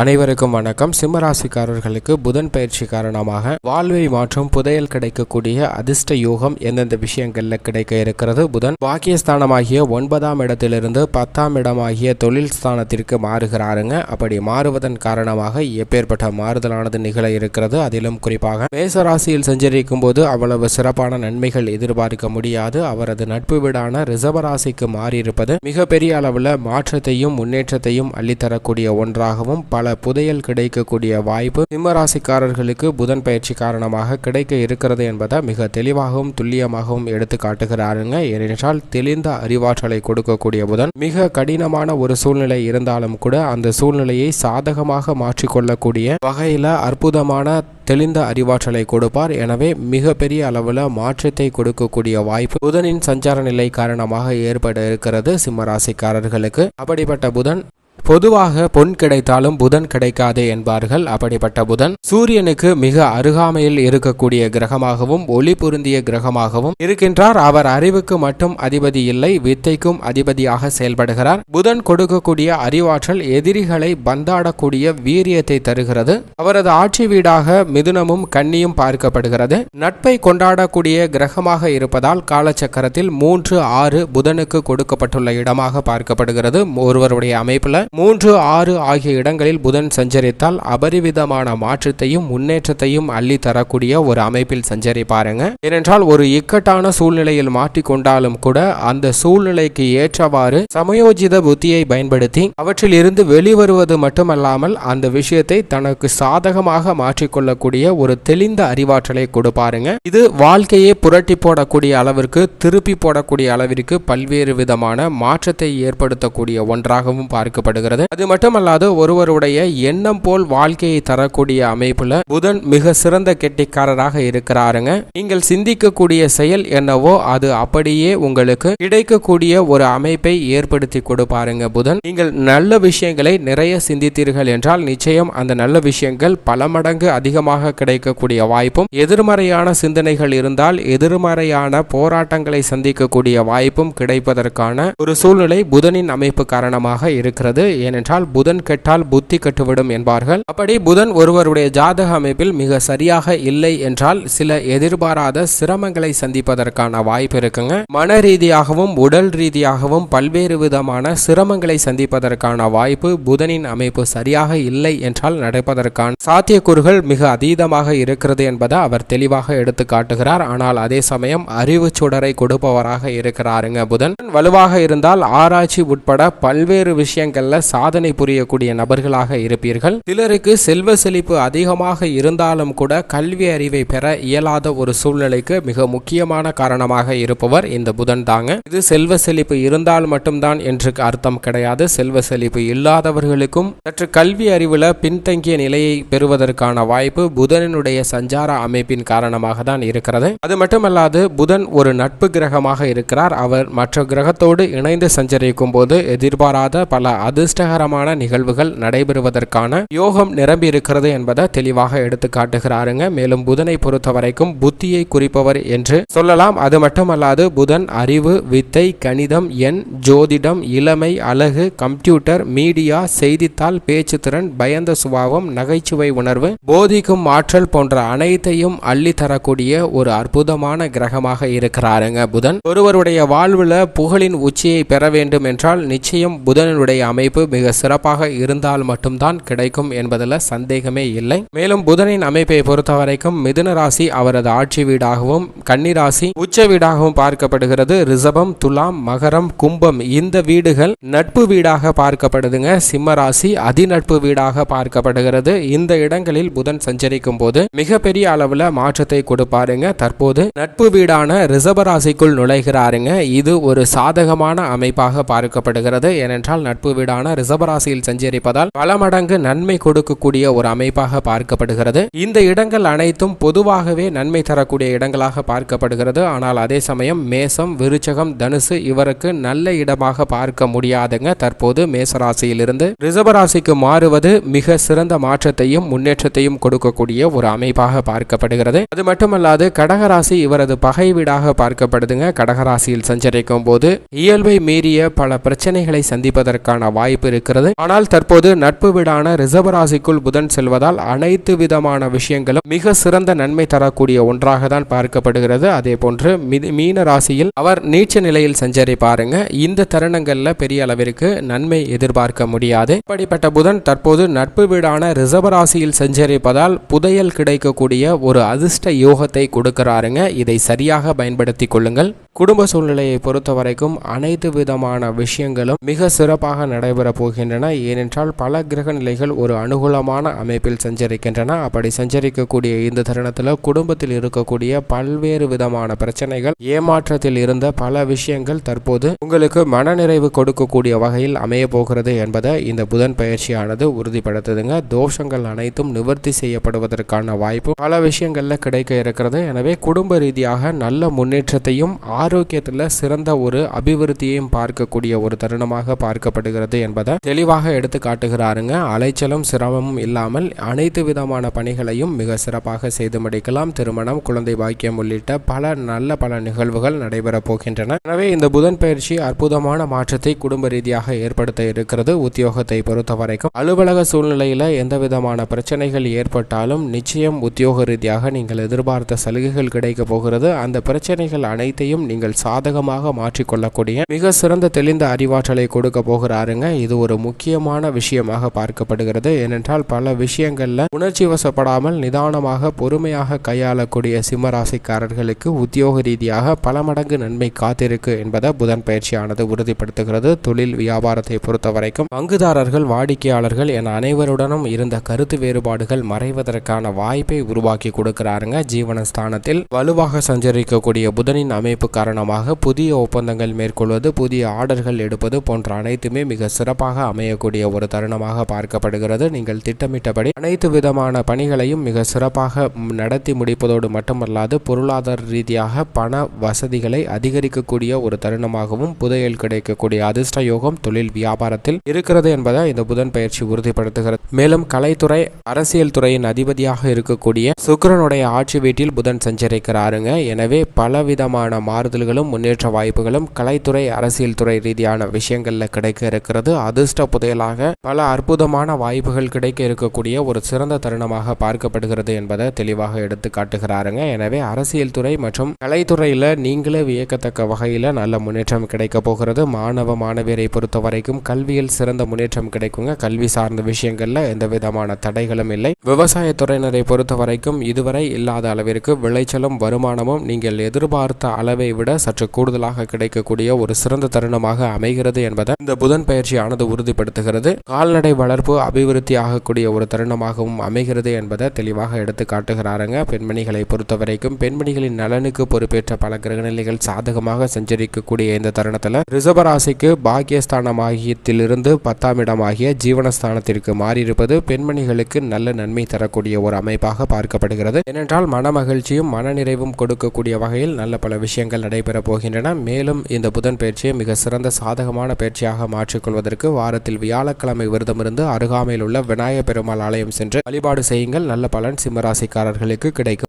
அனைவருக்கும் வணக்கம். சிம்மராசிக்காரர்களுக்கு புதன் பயிற்சி காரணமாக வாழ்வை மாற்றும் புதையல் கிடைக்கக்கூடிய அதிர்ஷ்ட யோகம் எந்தெந்த விஷயங்களில் கிடைக்க இருக்கிறது? புதன் பாக்கியஸ்தானமாகிய ஒன்பதாம் இடத்திலிருந்து பத்தாம் இடமாகிய தொழில் ஸ்தானத்திற்கு மாறுகிறாருங்க. அப்படி மாறுவதன் காரணமாக எப்பேற்பட்ட மாறுதலானது நிகழ இருக்கிறது? அதிலும் குறிப்பாக மேசராசியில் சஞ்சரிக்கும் போது அவ்வளவு சிறப்பான நன்மைகள் எதிர்பார்க்க முடியாது. அவரது நட்பு வீடான ரிசர்வராசிக்கு மாறியிருப்பது மிகப்பெரிய அளவில் மாற்றத்தையும் முன்னேற்றத்தையும் அள்ளித்தரக்கூடிய ஒன்றாகவும் பல புதையல் கிடைக்கக்கூடிய வாய்ப்பு சிம்மராசிக்காரர்களுக்கு புதன் பயிற்சி காரணமாக கிடைக்க இருக்கிறது என்பதை மிக தெளிவாகவும் துல்லியமாகவும் எடுத்து காட்டுகிறாருங்க. ஏனென்றால் தெளிந்த அறிவாற்றலை கொடுக்கக்கூடிய புதன் மிக கடினமான ஒரு சூழ்நிலை இருந்தாலும் கூட அந்த சூழ்நிலையை சாதகமாக மாற்றிக்கொள்ளக்கூடிய வகையில் அற்புதமான தெளிந்த அறிவாற்றலை கொடுப்பார். எனவே மிகப்பெரிய அளவில் மாற்றத்தை கொடுக்கக்கூடிய வாய்ப்பு புதனின் சஞ்சார நிலை காரணமாக ஏற்பட இருக்கிறது சிம்மராசிக்காரர்களுக்கு. அப்படிப்பட்ட புதன் பொதுவாக பொன் கிடைத்தாலும் புதன் கிடைக்காதே என்பார்கள். அப்படிப்பட்ட புதன் சூரியனுக்கு மிக அருகாமையில் இருக்கக்கூடிய கிரகமாகவும் ஒளி பொருந்திய கிரகமாகவும் இருக்கின்றார். அவர் அறிவுக்கு மட்டும் அதிபதி இல்லை வித்தைக்கும் அதிபதியாக செயல்படுகிறார். புதன் கொடுக்கக்கூடிய அறிவாற்றல் எதிரிகளை பந்தாடக்கூடிய வீரியத்தை தருகிறது. அவரது ஆட்சி வீடாக மிதுனமும் கன்னியும் பார்க்கப்படுகிறது. நட்பை கொண்டாடக்கூடிய கிரகமாக இருப்பதால் காலச்சக்கரத்தில் மூன்று ஆறு புதனுக்கு கொடுக்கப்பட்டுள்ள இடமாக பார்க்கப்படுகிறது. ஒருவருடைய அமைப்புல மூன்று ஆறு ஆகிய இடங்களில் புதன் சஞ்சரித்தால் அபரிவிதமான மாற்றத்தையும் முன்னேற்றத்தையும் அள்ளி தரக்கூடிய ஒரு அமைப்பில் சஞ்சரிப்பாருங்க ஏனென்றால் ஒரு இக்கட்டான சூழ்நிலையில் மாட்டிக்கொண்டாலும் கூட அந்த சூழ்நிலைக்கு ஏற்றவாறு சமயோஜித புத்தியை பயன்படுத்தி அவற்றில் இருந்து வெளிவருவது மட்டுமல்லாமல் அந்த விஷயத்தை தனக்கு சாதகமாக மாற்றிக்கொள்ளக்கூடிய ஒரு தெளிந்த அறிவாற்றலை கொடுப்பாருங்க. இது வாழ்க்கையை புரட்டி போடக்கூடிய அளவிற்கு திருப்பி போடக்கூடிய அளவிற்கு பல்வேறு விதமான மாற்றத்தை ஏற்படுத்தக்கூடிய ஒன்றாகவும் காணப்படுகிறது. அது மட்டுமல்லாது ஒருவருடைய எண்ணம் போல் வாழ்க்கையை தரக்கூடிய அமைப்புல புதன் மிக சிறந்த கெட்டிக்காரராக இருக்கிறாருங்க. நீங்கள் சிந்திக்கக்கூடிய செயல் என்னவோ அது அப்படியே உங்களுக்கு கிடைக்கக்கூடிய ஒரு அமைப்பை ஏற்படுத்தி கொடுப்பாருங்க புதன். நீங்கள் நல்ல விஷயங்களை நிறைய சிந்தித்தீர்கள் என்றால் நிச்சயம் அந்த நல்ல விஷயங்கள் பல மடங்கு அதிகமாக கிடைக்கக்கூடிய வாய்ப்பும் எதிர்மறையான சிந்தனைகள் இருந்தால் எதிர்மறையான போராட்டங்களை சந்திக்கக்கூடிய வாய்ப்பும் கிடைப்பதற்கான ஒரு சூழ்நிலை புதனின் அமைப்பு காரணமாக இருக்கிறது. ஏனென்றால் புதன் கெட்டால் புத்தி கட்டுவிடும் என்பார்கள். அப்படி புதன் ஒருவருடைய ஜாதக அமைப்பில் மிக சரியாக இல்லை என்றால் சில எதிர்பாராத சிரமங்களை சந்திப்பதற்கான வாய்ப்பு இருக்குங்க. மன ரீதியாகவும் உடல் ரீதியாகவும் பல்வேறு விதமான சிரமங்களை சந்திப்பதற்கான வாய்ப்பு புதனின் அமைப்பு சரியாக இல்லை என்றால் நடப்பதற்கான சாத்தியக்கூறுகள் மிக அதீதமாக இருக்கிறது என்பதை அவர் தெளிவாக எடுத்து காட்டுகிறார். ஆனால் அதே சமயம் அறிவு சுடரை கொடுப்பவராக இருக்கிறாருங்க புதன் வலுவாக இருந்தால் ஆராய்ச்சி உட்பட பல்வேறு விஷயங்கள்ல சாதனை புரியக்கூடிய நபர்களாக இருப்பீர்கள். சிலருக்கு செல்வ செழிப்பு அதிகமாக இருந்தாலும் கூட கல்வி அறிவை பெற இயலாத ஒரு சூழ்நிலைக்கு மிக முக்கியமான காரணமாக இருப்பவர் இந்த புதன் தாங்க. இது செல்வ செழிப்பு இருந்தால் மட்டும்தான் என்று அர்த்தம் கிடையாது. செல்வ செழிப்பு இல்லாதவர்களுக்கும் சற்று கல்வி அறிவுல பின்தங்கிய நிலையை பெறுவதற்கான வாய்ப்பு புதனினுடைய சஞ்சார அமைப்பின் காரணமாக தான் இருக்கிறது. அது மட்டுமல்லாது புதன் ஒரு நட்பு கிரகமாக இருக்கிறார். அவர் மற்ற கிரகத்தோடு இணைந்து சஞ்சரிக்கும் போது எதிர்பாராத பல அது அதிர்ஷ்டகரமான நிகழ்வுகள் நடைபெறுவதற்கான யோகம் நிரம்பி இருக்கிறது என்பதை தெளிவாக எடுத்து காட்டுகிறாருங்க. மேலும் புதனை பொறுத்த வரைக்கும் புத்தியை குறிப்பவர் என்று சொல்லலாம். அது மட்டுமல்லாது புதன் அறிவு வித்தை கணிதம் எண் ஜோதிடம் இளமை அழகு கம்ப்யூட்டர் மீடியா செய்தித்தாள் பேச்சு திறன் பயந்த சுபாவம் நகைச்சுவை உணர்வு போதிக்கும் ஆற்றல் போன்ற அனைத்தையும் அள்ளி தரக்கூடிய ஒரு அற்புதமான கிரகமாக இருக்கிறாருங்க புதன். ஒருவருடைய வாழ்வுல புகழின் உச்சியை பெற வேண்டும் என்றால் நிச்சயம் புதனுடைய அமைப்பு மிக சிறப்பாக இருந்தால் மட்டும்தான் கிடைக்கும் என்பதில் சந்தேகமே இல்லை. மேலும் புதனின் அமைப்பை பொறுத்த வரைக்கும் மிதுன ராசி அவரது ஆட்சி வீடாகவும் கன்னி ராசி உச்ச வீடாகவும் பார்க்கப்படுகிறது. ரிஷபம் துலாம் மகரம் கும்பம் இந்த வீடுகள் நட்பு வீடாக பார்க்கப்படுதுங்க. சிம்ம ராசி அதிநட்பு வீடாக பார்க்கப்படுகிறது. இந்த இடங்களில் புதன் சஞ்சரிக்கும் போது மிகப்பெரிய அளவில் மாற்றத்தை கொடுப்பாருங்க. தற்போது நட்பு வீடான ரிஷப ராசிக்குள் நுழைகிறாருங்க. இது ஒரு சாதகமான அமைப்பாக பார்க்கப்படுகிறது. ஏனென்றால் நட்பு வீடான ரிஷபராசியில் சஞ்சரிப்பதால் பல மடங்கு நன்மை கொடுக்கக்கூடிய ஒரு அமைப்பாக பார்க்கப்படுகிறது. இந்த இடங்கள் அனைத்தும் பொதுவாகவே நன்மை தரக்கூடிய இடங்களாக பார்க்கப்படுகிறது. ஆனால் அதே சமயம் மேசம் விருச்சகம் தனுசு இவருக்கு நல்ல இடமாக பார்க்க முடியாதுங்க. தற்போது மேசராசியிலிருந்து ரிசபராசிக்கு மாறுவது மிக சிறந்த மாற்றத்தையும் முன்னேற்றத்தையும் கொடுக்கக்கூடிய ஒரு அமைப்பாக பார்க்கப்படுகிறது. அது மட்டுமல்லாது கடகராசி இவரது பகை வீடாக பார்க்கப்படுதுங்க. கடகராசியில் சஞ்சரிக்கும் போது இயல்பை மீறிய பல பிரச்சனைகளை சந்திப்பதற்கான வாய்ப்பு வாய்ப்பு இருக்கிறது. ஆனால் தற்போது நட்பு வீடான ரிசர்வராசிக்குள் புதன் செல்வதால் அனைத்து விதமான விஷயங்களும் மிக சிறந்த நன்மை தரக்கூடிய ஒன்றாக தான் பார்க்கப்படுகிறது. அதே போன்று மீன ராசியில் அவர் நீச்ச நிலையில் சஞ்சரி பாருங்க. இந்த தருணங்கள்ல பெரிய அளவிற்கு நன்மை எதிர்பார்க்க முடியாது. இப்படிப்பட்ட புதன் தற்போது நட்பு வீடான ரிசர்வராசியில் சஞ்சரிப்பதால் புதையல் கிடைக்கக்கூடிய ஒரு அதிர்ஷ்ட யோகத்தை கொடுக்கிறாருங்க. இதை சரியாக பயன்படுத்தி கொள்ளுங்கள். குடும்ப சூழ்நிலையை பொறுத்த வரைக்கும் அனைத்து விதமான விஷயங்களும் மிக சிறப்பாக நடைபெற போகின்றன. ஏனென்றால் பல கிரக நிலைகள் ஒரு அனுகூலமான அமைப்பில் சஞ்சரிக்கின்றன. அப்படி சஞ்சரிக்கக்கூடிய இந்த தருணத்தில் குடும்பத்தில் இருக்கக்கூடிய பல்வேறு விதமான பிரச்சனைகள் ஏமாற்றத்தில் இருந்த பல விஷயங்கள் தற்போது உங்களுக்கு மனநிறைவு கொடுக்கக்கூடிய வகையில் அமைய போகிறது என்பதை இந்த புதன் பயிற்சியானது உறுதிப்படுத்துதுங்க. தோஷங்கள் அனைத்தும் நிவர்த்தி செய்யப்படுவதற்கான வாய்ப்பு பல விஷயங்களில் கிடைக்க இருக்கிறது. எனவே குடும்ப ரீதியாக நல்ல முன்னேற்றத்தையும் ஆரோக்கியத்தில் சிறந்த ஒரு அபிவிருத்தியையும் பார்க்கக்கூடிய ஒரு தருணமாக பார்க்கப்படுகிறது என்பதை தெளிவாக எடுத்து காட்டுகிறாருங்க. அலைச்சலும் சிரமமும் இல்லாமல் அனைத்து விதமான பணிகளையும் மிக சிறப்பாக செய்து முடிக்கலாம். திருமணம் குழந்தை பாக்கியம் உள்ளிட்ட பல நல்ல பல நிகழ்வுகள் நடைபெற போகின்றன. எனவே இந்த புதன் பயிற்சி அற்புதமான மாற்றத்தை குடும்ப ரீதியாக ஏற்படுத்த இருக்கிறது. உத்தியோகத்தை பொறுத்த வரைக்கும் அலுவலக சூழ்நிலையில எந்த விதமான பிரச்சனைகள் ஏற்பட்டாலும் நிச்சயம் உத்தியோக ரீதியாக நீங்கள் எதிர்பார்த்த சலுகைகள் கிடைக்க போகிறது. அந்த பிரச்சனைகள் அனைத்தையும் நீங்கள் சாதகமாக மாற்றிக்கொள்ளக்கூடிய மிக சிறந்த தெளிந்த அறிவாற்றலை கொடுக்க போகிறாருங்க. இது ஒரு முக்கியமான விஷயமாக பார்க்கப்படுகிறது. ஏனென்றால் பல விஷயங்கள்ல உணர்ச்சி வசப்படாமல் நிதானமாக பொறுமையாக கையாளக்கூடிய சிம்மராசிக்காரர்களுக்கு உத்தியோக ரீதியாக பல மடங்கு நன்மை காத்திருக்கு என்பதை புதன் பயிற்சியானது உறுதிப்படுத்துகிறது. தொழில் வியாபாரத்தை பொறுத்த வரைக்கும் பங்குதாரர்கள் வாடிக்கையாளர்கள் என அனைவருடனும் இருந்த கருத்து வேறுபாடுகள் மறைவதற்கான வாய்ப்பை உருவாக்கி கொடுக்கிறாருங்க. ஜீவனஸ்தானத்தில் வலுவாக சஞ்சரிக்கக்கூடிய புதனின் அமைப்பு காரணமாக புதிய ஒப்பந்தங்கள் மேற்கொள்வது புதிய ஆர்டர்கள் எடுப்பது போன்ற அனைத்துமே மிக சிறப்பாக அமையக்கூடிய ஒரு தருணமாக பார்க்கப்படுகிறது. நீங்கள் திட்டமிட்டபடி அனைத்து விதமான பணிகளையும் மிக சிறப்பாக நடத்தி முடிப்பதோடு மட்டுமல்லாது பொருளாதார ரீதியாக பண வசதிகளை அதிகரிக்கக்கூடிய ஒரு தருணமாகவும் புதையல் கிடைக்கக்கூடிய அதிர்ஷ்ட யோகம் தொழில் வியாபாரத்தில் இருக்கிறது என்பதை இந்த புதன் பயிற்சி உறுதிப்படுத்துகிறது. மேலும் கலைத்துறை அரசியல் துறையின் அதிபதியாக இருக்கக்கூடிய சுக்கரனுடைய ஆட்சி வீட்டில் புதன் சஞ்சரிக்கிறாருங்க. எனவே பலவிதமான மாறுதல்களும் முன்னேற்ற வாய்ப்புகளும் கலைத்துறை அரசியல் துறை ரீதியான விஷயங்களில் கிடைக்க இருக்கிறது. அதிர்ஷ்ட புதையலாக பல அற்புதமான வாய்ப்புகள் கிடைக்க இருக்கக்கூடிய ஒரு சிறந்த தருணமாக பார்க்கப்படுகிறது என்பதை தெளிவாக எடுத்து காட்டுகிறாருங்க. எனவே அரசியல் துறை மற்றும் கலைத்துறையில் நீங்களே வியக்கத்தக்க வகையில் நல்ல முன்னேற்றம் கிடைக்க போகிறது. மாணவ மாணவியரை பொறுத்த வரைக்கும் கல்வியில் சிறந்த முன்னேற்றம் கிடைக்குங்க. கல்வி சார்ந்த விஷயங்களில் எந்த விதமான தடைகளும் இல்லை. விவசாயத்துறையினரை பொறுத்த வரைக்கும் இதுவரை இல்லாத அளவிற்கு விளைச்சலும் வருமானமும் நீங்கள் எதிர்பார்த்த அளவை விட விட சற்று கூடுதலாக கிடைக்கக்கூடிய ஒரு சிறந்த தருணமாக அமைகிறது என்பதை இந்த புதன் பயிற்சியானது உறுதிப்படுத்துகிறது. கால்நடை வளர்ப்பு அபிவிருத்தி ஆகக்கூடிய ஒரு தருணமாகவும் அமைகிறது என்பதை தெளிவாக எடுத்து காட்டுகிறாருங்க. பெண்மணிகளை பொறுத்த வரைக்கும் பெண்மணிகளின் நலனுக்கு பொறுப்பேற்ற பல கிரகநிலைகள் சாதகமாக சஞ்சரிக்கக்கூடிய இந்த தருணத்தில் ரிசபராசிக்கு பாக்கியஸ்தானமாகியத்திலிருந்து பத்தாம் இடமாகிய ஜீவனஸ்தானத்திற்கு மாறியிருப்பது பெண்மணிகளுக்கு நல்ல நன்மை தரக்கூடிய ஒரு அமைப்பாக பார்க்கப்படுகிறது. ஏனென்றால் மன மகிழ்ச்சியும் மனநிறைவும் கொடுக்கக்கூடிய வகையில் நல்ல பல விஷயங்கள் நடைபெறப் போகின்றன. மேலும் இந்த புதன் பயிற்சியை மிக சிறந்த சாதகமான பயிற்சியாக மாற்றிக்கொள்வதற்கு வாரத்தில் வியாழக்கிழமை விரதமிருந்து அருகாமையில் உள்ள விநாயக பெருமாள் ஆலயம் சென்று வழிபாடு செய்யுங்கள். நல்ல பலன் சிம்மராசிக்காரர்களுக்கு கிடைக்கும்.